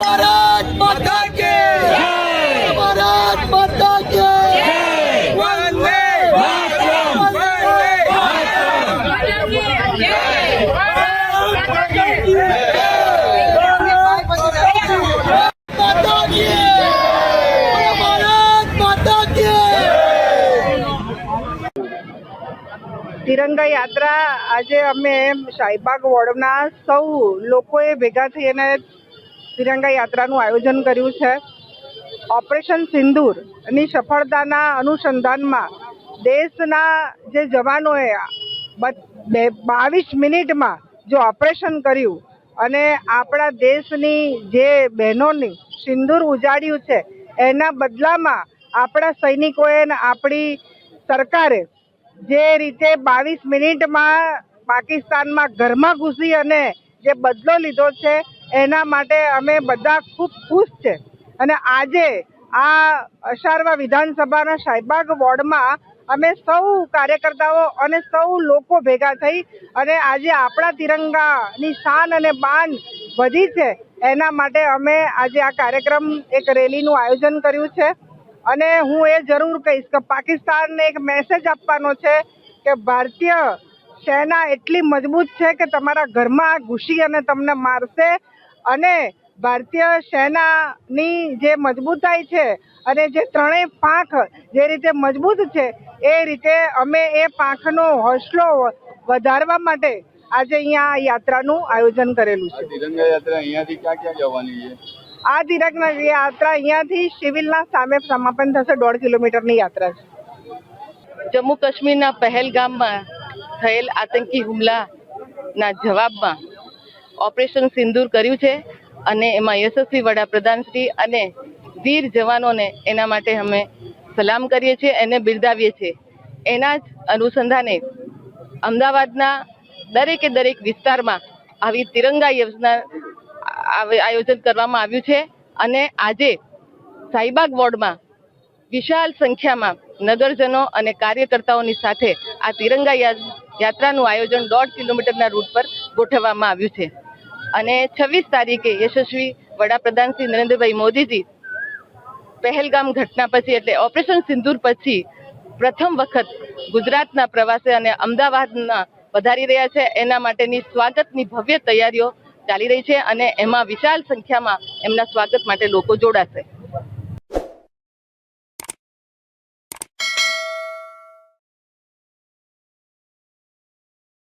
भारत તિરંગા યાત્રા આજે અમે શાહીબાગ વોર્ડના સૌ લોકોએ ભેગા થઈ અને તિરંગા યાત્રાનું આયોજન કર્યું છે. ઓપરેશન સિંદૂરની સફળતાના અનુસંધાનમાં દેશના જે જવાનોએ બાવીસ મિનિટમાં જો ઓપરેશન કર્યું અને આપણા દેશની જે બહેનોની સિંદૂર ઉજાડ્યું છે, એના બદલામાં આપણા સૈનિકોએ આપણી સરકારે જે રીતે બાવીસ મિનિટમાં પાકિસ્તાનમાં ઘરમાં ઘૂસી અને જે બદલો લીધો છે, એના માટે અમે બધા ખૂબ ખુશ છે. અને આજે આ અશારવા વિધાનસભાના શાહીબાગ વોર્ડમાં અમે સૌ કાર્યકર્તાઓ અને સૌ લોકો ભેગા થઈ અને આજે આપણા તિરંગાની શાન અને બાન વધી છે, એના માટે અમે આજે આ કાર્યક્રમ એક રેલીનું આયોજન કર્યું છે. અને હું એ જરૂર કહીશ કે પાકિસ્તાનને એક મેસેજ આપવાનો છે કે ભારતીય સેના એટલી મજબૂત છે કે તમારા ઘરમાં ઘૂસી અને તમને મારશે અને ભારતીય સેનાની જે મજબૂતાઈ છે અને જે ત્રણેય પાંખ જે રીતે મજબૂત છે, એ રીતે અમે એ પાંખનો હોસલો વધારવા માટે આજે અહીંયા યાત્રાનું આયોજન કરેલું છે. તિરંગા યાત્રા અહીંયાથી ક્યાં ક્યાં જવાની છે? આ તિરંગા યાત્રા અહીંયાથી સિવિલના સામે સમાપન થશે, દોઢ કિલોમીટરની યાત્રા છે. જમ્મુ કાશ્મીરના પહેલગામમાં થયેલ આતંકી હુમલાના જવાબમાં ઓપરેશન સિંદૂર કર્યું છે અને એમાં યશસ્વી વડાપ્રધાન શ્રી અને વીર જવાનોને એના માટે અમે સલામ કરીએ છીએ, એને બિરદાવીએ છીએ. એના જ અનુસંધાને અમદાવાદના દરેકે દરેક વિસ્તારમાં આવી તિરંગા યોજના આયોજન કરવામાં આવ્યું છે અને આજે સાઈબાગ વોર્ડમાં વિશાળ સંખ્યામાં નગરજનો અને કાર્યકર્તાઓની સાથે આ તિરંગા યાત્રાનું આયોજન દોઢ કિલોમીટરના રૂટ પર ગોઠવવામાં આવ્યું છે. અને છવ્વીસ તારીખે યશસ્વી વડાપ્રધાન શ્રી નરેન્દ્રભાઈ મોદીજી પહેલગામ ઘટના પછી એટલે ઓપરેશન સિંદૂર પછી પ્રથમ વખત ગુજરાતના પ્રવાસે અને અમદાવાદના વધારી રહ્યા છે. એના માટેની સ્વાગતની ભવ્ય તૈયારીઓ ચાલી રહી છે અને એમાં વિશાળ સંખ્યામાં એમના સ્વાગત માટે લોકો જોડાશે.